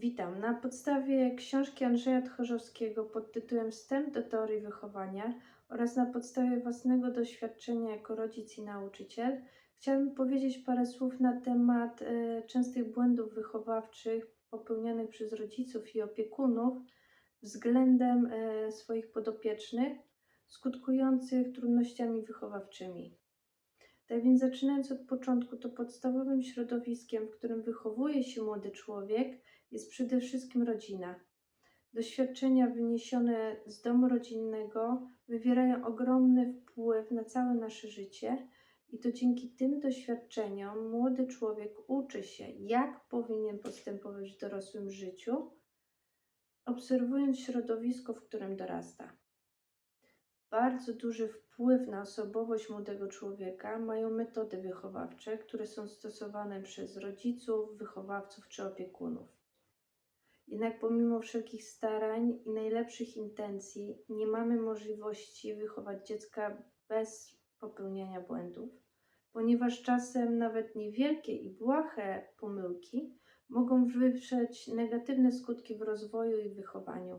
Witam. Na podstawie książki Andrzeja Tchorzowskiego pod tytułem Wstęp do teorii wychowania oraz na podstawie własnego doświadczenia jako rodzic i nauczyciel chciałabym powiedzieć parę słów na temat e, częstych błędów wychowawczych popełnianych przez rodziców i opiekunów względem e, swoich podopiecznych, skutkujących trudnościami wychowawczymi. Tak więc zaczynając od początku, to podstawowym środowiskiem, w którym wychowuje się młody człowiek, jest przede wszystkim rodzina. Doświadczenia wyniesione z domu rodzinnego wywierają ogromny wpływ na całe nasze życie, i to dzięki tym doświadczeniom młody człowiek uczy się, jak powinien postępować w dorosłym życiu, obserwując środowisko, w którym dorasta. Bardzo duży wpływ na osobowość młodego człowieka mają metody wychowawcze, które są stosowane przez rodziców, wychowawców czy opiekunów. Jednak pomimo wszelkich starań i najlepszych intencji, nie mamy możliwości wychować dziecka bez popełniania błędów, ponieważ czasem nawet niewielkie i błahe pomyłki mogą wywrzeć negatywne skutki w rozwoju i wychowaniu.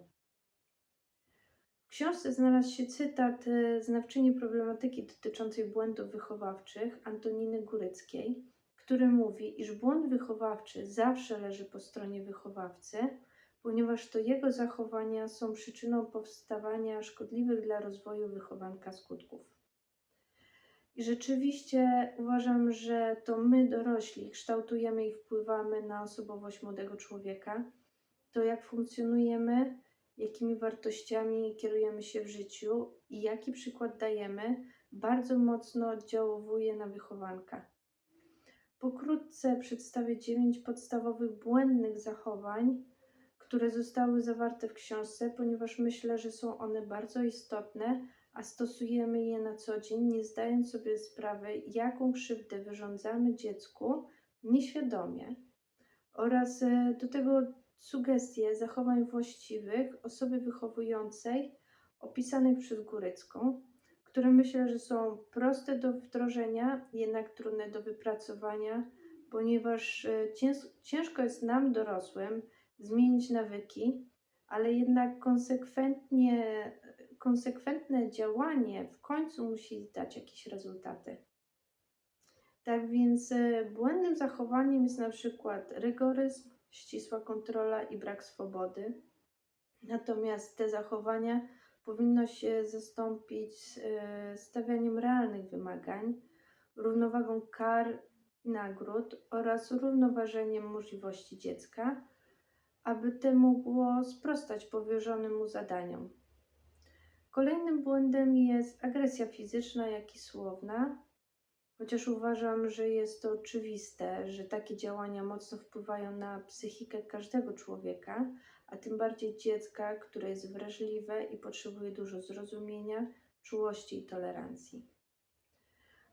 W książce znalazł się cytat e, znawczyni problematyki dotyczącej błędów wychowawczych Antoniny Góryckiej, który mówi, iż błąd wychowawczy zawsze leży po stronie wychowawcy, ponieważ to jego zachowania są przyczyną powstawania szkodliwych dla rozwoju wychowanka skutków. I rzeczywiście uważam, że to my, dorośli, kształtujemy i wpływamy na osobowość młodego człowieka, to jak funkcjonujemy, jakimi wartościami kierujemy się w życiu i jaki przykład dajemy, bardzo mocno oddziałuje na wychowanka. Pokrótce przedstawię dziewięć podstawowych błędnych zachowań, które zostały zawarte w książce, ponieważ myślę, że są one bardzo istotne, a stosujemy je na co dzień, nie zdając sobie sprawy, jaką krzywdę wyrządzamy dziecku nieświadomie, oraz e, do tego sugestie zachowań właściwych osoby wychowującej opisanych przez Górecką, które myślę, że są proste do wdrożenia, jednak trudne do wypracowania, ponieważ e, ciężko jest nam, dorosłym, zmienić nawyki, ale jednak konsekwentnie, konsekwentne działanie w końcu musi dać jakieś rezultaty. Tak więc e, błędnym zachowaniem jest na przykład rygoryzm, ścisła kontrola i brak swobody. Natomiast te zachowania powinno się zastąpić e, stawianiem realnych wymagań, równowagą kar i nagród oraz równoważeniem możliwości dziecka, aby te mogło sprostać powierzonym mu zadaniom. Kolejnym błędem jest agresja fizyczna, jak i słowna, chociaż uważam, że jest to oczywiste, że takie działania mocno wpływają na psychikę każdego człowieka, a tym bardziej dziecka, które jest wrażliwe i potrzebuje dużo zrozumienia, czułości i tolerancji.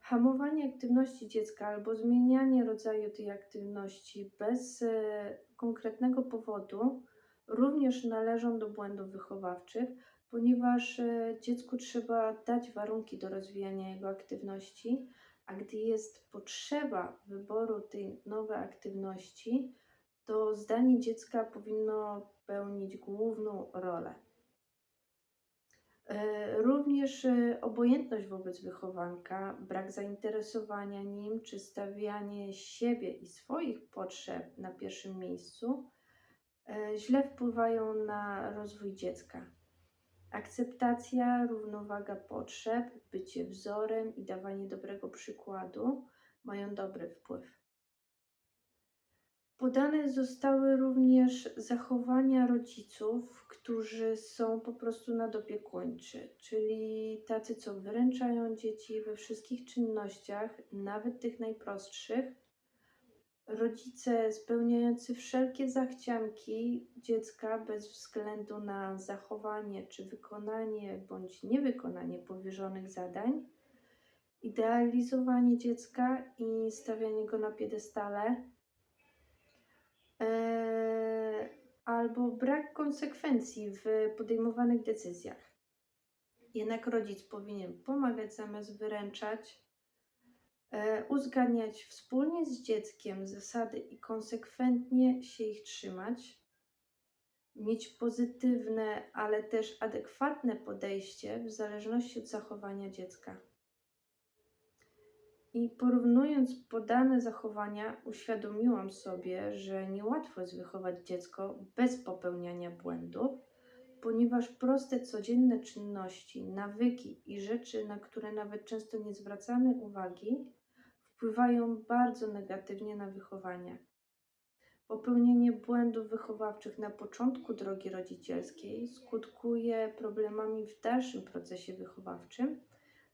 Hamowanie aktywności dziecka albo zmienianie rodzaju tej aktywności bez e, konkretnego powodu również należą do błędów wychowawczych, ponieważ e, dziecku trzeba dać warunki do rozwijania jego aktywności, a gdy jest potrzeba wyboru tej nowej aktywności, to zdanie dziecka powinno pełnić główną rolę. E, również e, obojętność wobec wychowanka, brak zainteresowania nim czy stawianie siebie i swoich potrzeb na pierwszym miejscu e, źle wpływają na rozwój dziecka. Akceptacja, równowaga potrzeb, bycie wzorem i dawanie dobrego przykładu mają dobry wpływ. Podane zostały również zachowania rodziców, którzy są po prostu nadopiekuńczy, czyli tacy, co wyręczają dzieci we wszystkich czynnościach, nawet tych najprostszych. Rodzice spełniający wszelkie zachcianki dziecka bez względu na zachowanie czy wykonanie bądź niewykonanie powierzonych zadań. Idealizowanie dziecka i stawianie go na piedestale albo brak konsekwencji w podejmowanych decyzjach. Jednak rodzic powinien pomagać zamiast wyręczać, e, uzgadniać wspólnie z dzieckiem zasady i konsekwentnie się ich trzymać, mieć pozytywne, ale też adekwatne podejście w zależności od zachowania dziecka. I porównując podane zachowania, uświadomiłam sobie, że niełatwo jest wychować dziecko bez popełniania błędów, ponieważ proste codzienne czynności, nawyki i rzeczy, na które nawet często nie zwracamy uwagi, wpływają bardzo negatywnie na wychowanie. Popełnienie błędów wychowawczych na początku drogi rodzicielskiej skutkuje problemami w dalszym procesie wychowawczym.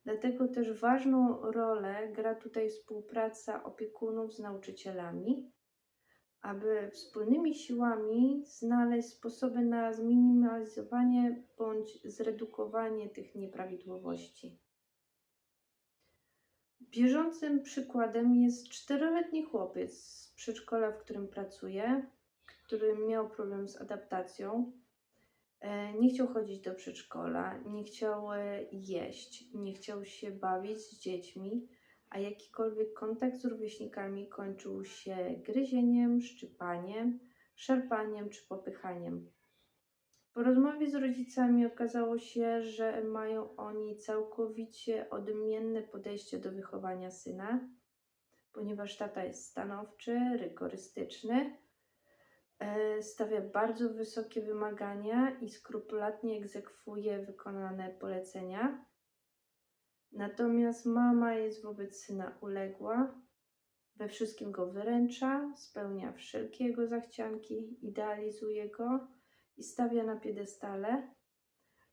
Dlatego też ważną rolę gra tutaj współpraca opiekunów z nauczycielami, aby wspólnymi siłami znaleźć sposoby na zminimalizowanie bądź zredukowanie tych nieprawidłowości. Bieżącym przykładem jest czteroletni chłopiec z przedszkola, w którym pracuję, który miał problem z adaptacją. E, Nie chciał chodzić do przedszkola, nie chciał e, jeść, nie chciał się bawić z dziećmi, a jakikolwiek kontakt z rówieśnikami kończył się gryzieniem, szczypaniem, szarpaniem czy popychaniem. Po rozmowie z rodzicami okazało się, że mają oni całkowicie odmienne podejście do wychowania syna, ponieważ tata jest stanowczy, rygorystyczny, stawia bardzo wysokie wymagania i skrupulatnie egzekwuje wykonane polecenia. Natomiast mama jest wobec syna uległa, we wszystkim go wyręcza, spełnia wszelkie jego zachcianki, idealizuje go i stawia na piedestale,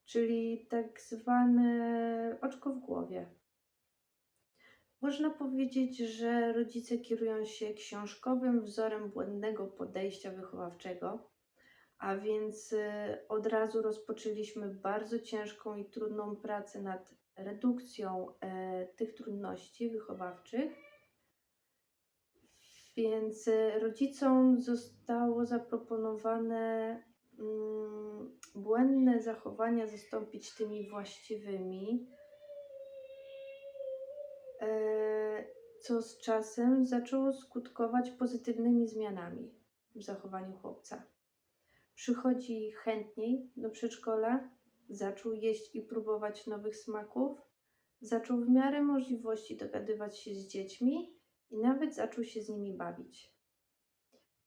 czyli tak zwane oczko w głowie. Można powiedzieć, że rodzice kierują się książkowym wzorem błędnego podejścia wychowawczego, a więc y, od razu rozpoczęliśmy bardzo ciężką i trudną pracę nad redukcją e, tych trudności wychowawczych. Więc y, rodzicom zostało zaproponowane mm, błędne zachowania zastąpić tymi właściwymi, co z czasem zaczęło skutkować pozytywnymi zmianami w zachowaniu chłopca. Przychodzi chętniej do przedszkola, zaczął jeść i próbować nowych smaków, zaczął w miarę możliwości dogadywać się z dziećmi i nawet zaczął się z nimi bawić.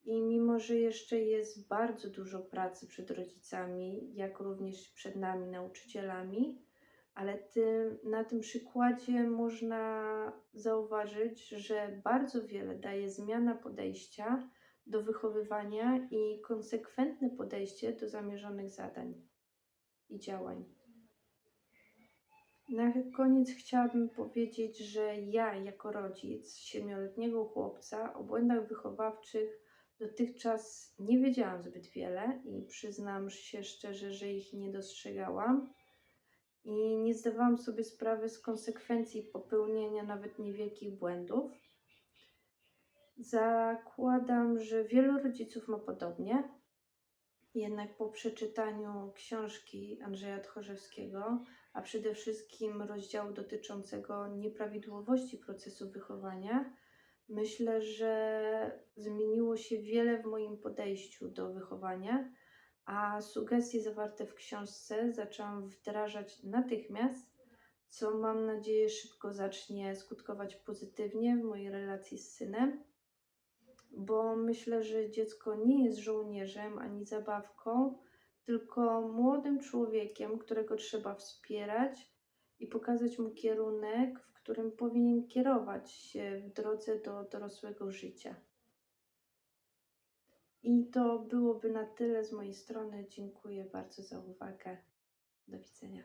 I mimo, że jeszcze jest bardzo dużo pracy przed rodzicami, jak również przed nami, nauczycielami, ale tym, na tym przykładzie można zauważyć, że bardzo wiele daje zmiana podejścia do wychowywania i konsekwentne podejście do zamierzonych zadań i działań. Na koniec chciałabym powiedzieć, że ja, jako rodzic siedmioletniego chłopca, o błędach wychowawczych dotychczas nie wiedziałam zbyt wiele i przyznam się szczerze, że ich nie dostrzegałam i nie zdawałam sobie sprawy z konsekwencji popełnienia nawet niewielkich błędów. Zakładam, że wielu rodziców ma podobnie. Jednak po przeczytaniu książki Andrzeja Tchorzewskiego, a przede wszystkim rozdziału dotyczącego nieprawidłowości procesu wychowania, myślę, że zmieniło się wiele w moim podejściu do wychowania, a sugestie zawarte w książce zaczęłam wdrażać natychmiast, co mam nadzieję szybko zacznie skutkować pozytywnie w mojej relacji z synem bo myślę, że dziecko nie jest żołnierzem ani zabawką, tylko młodym człowiekiem, którego trzeba wspierać i pokazać mu kierunek, w którym powinien kierować się w drodze do dorosłego życia. I to byłoby na tyle z mojej strony. Dziękuję bardzo za uwagę. Do widzenia.